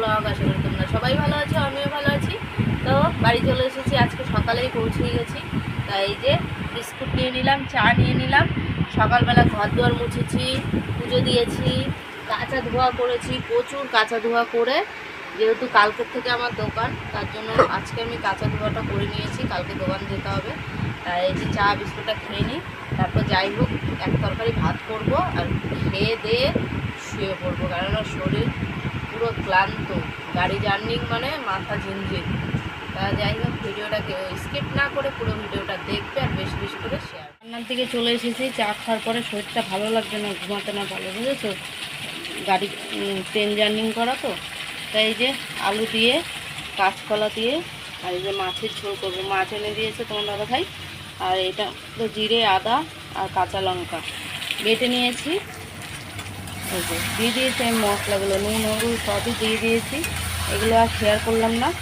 Blog আশা করি তোমরা সবাই ভালো আছো, আমিও ভালো আছি। তো বাড়ি চলে এসেছি, আজকে সকালেই পৌঁছে গেছি। তাই এই যে বিস্কুট নিয়ে নিলাম, চা নিয়ে নিলাম। সকালবেলা ঘর দুয়ার মুছেছি, পুজো দিয়েছি, কাঁচা ধোয়া করেছি, প্রচুর কাঁচা ধোয়া করে। যেহেতু কালকের থেকে আমার দোকান, তার জন্য আজকে আমি কাঁচা ধোয়াটা করে নিয়েছি, কালকে দোকান যেতে হবে। তাই এই যে চা, বিস্কুটটা খেয়ে নিই, তারপর যাই হোক, এক তরকারি ভাত করব আর খেয়ে দিয়ে শুয়ে পড়ব, কেননা শরীর পুরো ক্লান্ত। গাড়ি জার্নিং মানে মাথা ঝিনঝিন। তা যাই হোক, ভিডিওটাকে স্কিপ না করে পুরো ভিডিওটা দেখবে আর বেশি বেশি করে শেয়ার রান্নার দিকে চলে এসেছি, চা খাওয়ার পরে শরীরটা ভালো লাগছে না, ঘুমাতে না ভালো, বুঝেছ? গাড়ি ট্রেন জার্নিং করা তো। তাই যে আলু দিয়ে, কাঁচকলা দিয়ে, আর এই যে মাছের ঝোল করব। মাছ এনে দিয়েছে তোমার দাদা ভাই। আর এটা তো জিরে, আদা আর কাঁচা লঙ্কা। বেটে নিয়েছি। এই যে, দিয়ে দিয়েছি আমি মশলাগুলো, নুন, হলুদ সবই দিয়ে দিয়েছি। এগুলো আর শেয়ার করলাম না,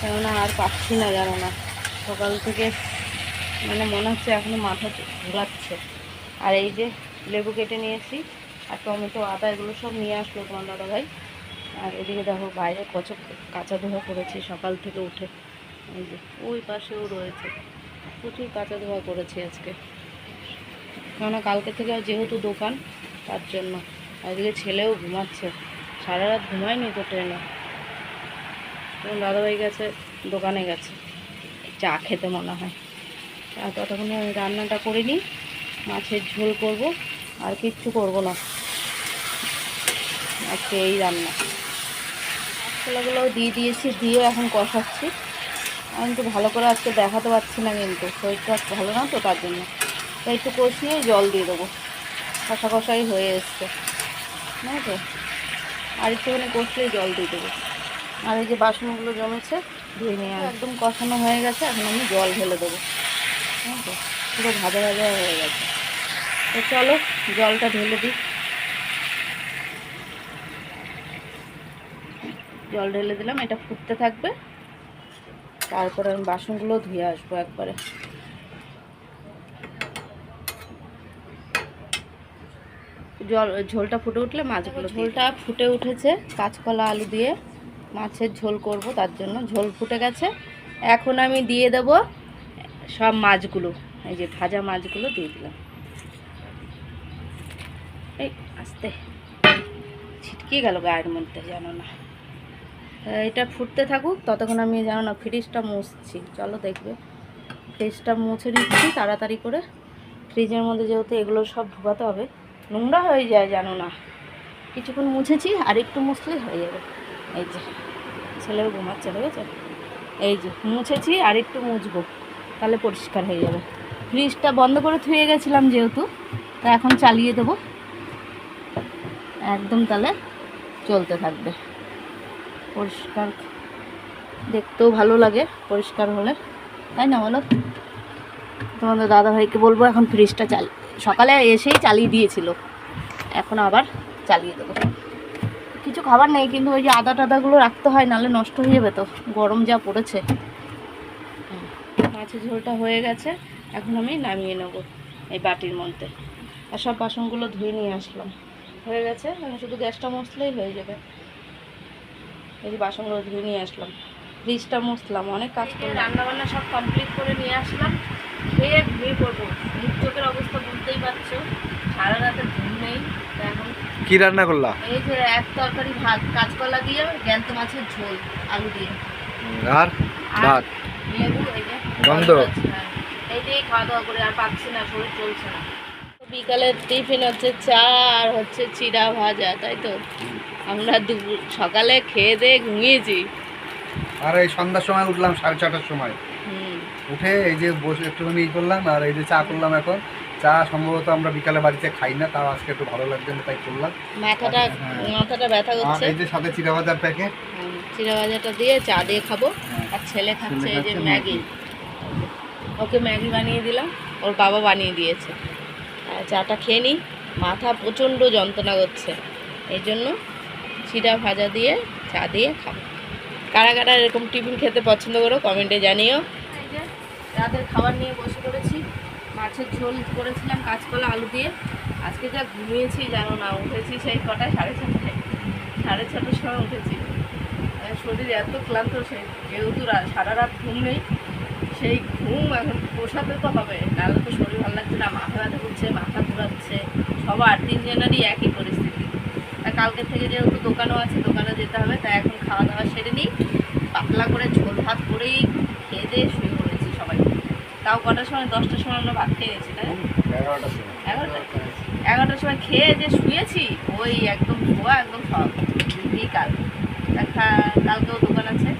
কেননা আর পাচ্ছি না, জানো না। সকাল থেকে মানে মনে হচ্ছে এখনও মাথা ঘোরাচ্ছে। আর এই যে লেবু কেটে নিয়েছি, আর টমেটো, আদা, এগুলো সব নিয়ে আসলো তোমার দাদা ভাই। আর এদিকে দেখো বাইরে কচ কাঁচা ধোয়া করেছি সকাল থেকে উঠে। এই যে, ওই পাশেও রয়েছে। প্রচুর কাঁচা ধোয়া করেছি আজকে। কেননা কালকে থেকে যেহেতু দোকান, তার জন্য। এদিকে ছেলেও ঘুমাচ্ছে। সারা রাত ঘুমায়নি তো ট্রেনে। তখন দাদাভাই গেছে, দোকানে গেছে। চা খেতে মনে হয়। আর ততক্ষণে আমি রান্নাটা করে নিই, মাছের ঝোল করব, আর কিচ্ছু করব না। আজকে এই রান্না। মশলাগুলোও দিয়ে দিয়েছি, দিয়ে এখন কষাচ্ছি। আমি তো ভালো করে আজকে দেখাতে পারছি না কিন্তু, শরীরটা ভালো না তো তার জন্য। তাই একটু কষিয়ে জল দিয়ে দেবো। কষা কষাই হয়ে এসছে। না তো? আর একটুখানি কষলেই জল দিয়ে দেবো। আর এই যে বাসনগুলো জমেছে, ধুয়ে নিয়ে একদম কষানো হয়ে গেছে, এখন আমি জল ঢেলে দেবো। হ্যাঁ তো? পুরো ভাজা ভাজা হয়ে গেছে। তো চলো, জলটা ঢেলে দিই। জল ঢেলে দিলাম, এটা ফুটতে থাকবে। তারপরে আমি বাসনগুলো ধুয়ে আসব একবারে। জল ঝোলটা ফুটে উঠলে মাছগুলো ঝোলটা ফুটে উঠেছে কাঁচকলা আলু দিয়ে মাছের ঝোল করব তার জন্য ঝোল ফুটে গেছে। এখন আমি দিয়ে দেব সব মাছগুলো এই যে ভাজা মাছগুলো দিয়ে দিলাম। এই আস্তে ছিটকে গেল গায়ের মধ্যে জানো না। এটা ফুটতে থাকুক ততক্ষণ আমি জানো না ফ্রিজটা মুছছি। চলো দেখবে ফ্রিজটা মুছে নিচ্ছি তাড়াতাড়ি করে। ফ্রিজের মধ্যে যেহেতু এগুলো সব ঢুকাতে হবে নোংরা হয়ে যায়, জানো না। কিছুক্ষণ মুছেছি, আর একটু মুছলেই হয়ে যাবে। এই যে, ছেলেও ঘুমাচ্ছে, দেখেছ? এই যে, মুছেছি, আর একটু মুছবো, তাহলে পরিষ্কার হয়ে যাবে। ফ্রিজটা বন্ধ করে থুয়ে গেছিলাম যেহেতু, তা এখন চালিয়ে দেবো। একদম তাহলে চলতে থাকবে। পরিষ্কার, দেখতেও ভালো লাগে, পরিষ্কার হলে। তাই না বলো? তোমাদের দাদাভাইকে বলব, এখন ফ্রিজটা চাল, সকালে এসেই চালিয়ে দিয়েছিল। এখন আবার চালিয়ে দেবো। কিছু খাবার নেই, কিন্তু ওই যে আদা টাদাগুলো রাখতে হয়, নাহলে নষ্ট হয়ে যাবে তো। গরম যা পড়েছে। মাছের ঝোলটা হয়ে গেছে, এখন আমি নামিয়ে নেব এই বাটির মধ্যে। আর সব বাসনগুলো ধুয়ে নিয়ে আসলাম। হয়ে গেছে মানে শুধু গ্যাসটা মুছলেই হয়ে যাবে। এই যে বাসনগুলো ধুয়ে নিয়ে আসলাম। ফ্রিজটা মুছলাম অনেক কাজ করে রান্না বান্না সব কমপ্লিট করে নিয়ে আসলাম। খেয়ে ঘুমিয়ে পড়ব মুখ চোখের অবস্থা বুঝতেই পারছ। সারা রাতে ঘুম নেই এখন কি রান্না করলা? এই যে এক তরকারি ভাত কাঁচকলা দিয়ে জ্যান্ত মাছের ঝোল আলু দিয়ে। আর ভাত? লেবু এই যে গন্ধ। এই দিয়েই খাওয়া দাওয়া করে আর পাচ্ছি না শরীর চলছে না। বিকালের টিফিন হচ্ছে চা আর হচ্ছে চিড়া ভাজা তাই তো? আমরা দুপুর সকালে খেয়ে দিয়ে ঘুমিয়েছি। আর এই সন্ধ্যার সময় উঠলাম সাড়ে ছটার সময়। উঠে এই যে বসে একটুখানি ই করলাম আর এই যে চা করলাম এখন। চা সম্ভবত আমরা বিকালে বাড়িতে খাই না তাও আজকে একটু ভালো লাগছে না তাই করলাম। মাথাটা হ্যাঁ। মাথাটা ব্যথা করছে। এই যে সাথে চিরা ভাজার প্যাকেট। হুম, চিড়া ভাজাটা দিয়ে চা দিয়ে খাব। হ্যাঁ। আর ছেলে খাচ্ছে এই যে ম্যাগি। ওকে ম্যাগি বানিয়ে দিলাম ওর বাবা বানিয়ে দিয়েছে। আর চাটা খেয়ে নিই। মাথা প্রচণ্ড যন্ত্রণা করছে। এই জন্য চিড়া ভাজা দিয়ে চা দিয়ে খাব। কারা কারা এরকম টিফিন খেতে পছন্দ করো কমেন্টে জানিও। রাতের খাবার নিয়ে বসে পড়েছি। মাছের ঝোল করেছিলাম কাঁচকলা, আলু দিয়ে। আজকে যা ঘুমিয়েছি, জানো না, উঠেছি সেই কটায় সাড়ে ছটায়। সাড়ে ছটার সময় উঠেছি। শরীর এত ক্লান্ত, সে যেহেতু সারা রাত ঘুম নেই, সেই ঘুম এখন পোষাতে তো হবে। নাহলে তো শরীর ভালো লাগছে না, মাথা ব্যথা করছে, মাথা ঘোরাচ্ছে। সবার তিনজনেরই একই পরিস্থিতি। তা কালকে থেকে যেহেতু দোকানও আছে, দোকানে যেতে হবে, তাই এখন খাওয়া দাওয়া সেরে নিই। পাতলা করে ঝোল ভাত করেই খেয়ে দিয়ে শুয়ে তাও কটার সময়? দশটার সময় আমরা ভাত খেয়ে গেছি তাই? এগারোটার সময়। এগারোটার সময় খেয়ে যে শুয়েছি ওই একদম ধোয়া একদম সব। বিকাল কালকেও দোকান আছে।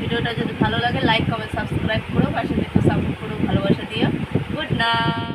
ভিডিওটা যদি ভালো লাগে লাইক কমেন্ট সাবস্ক্রাইব করো পাশে দেখো সাপোর্ট করো ভালোবাসা দিও। Good night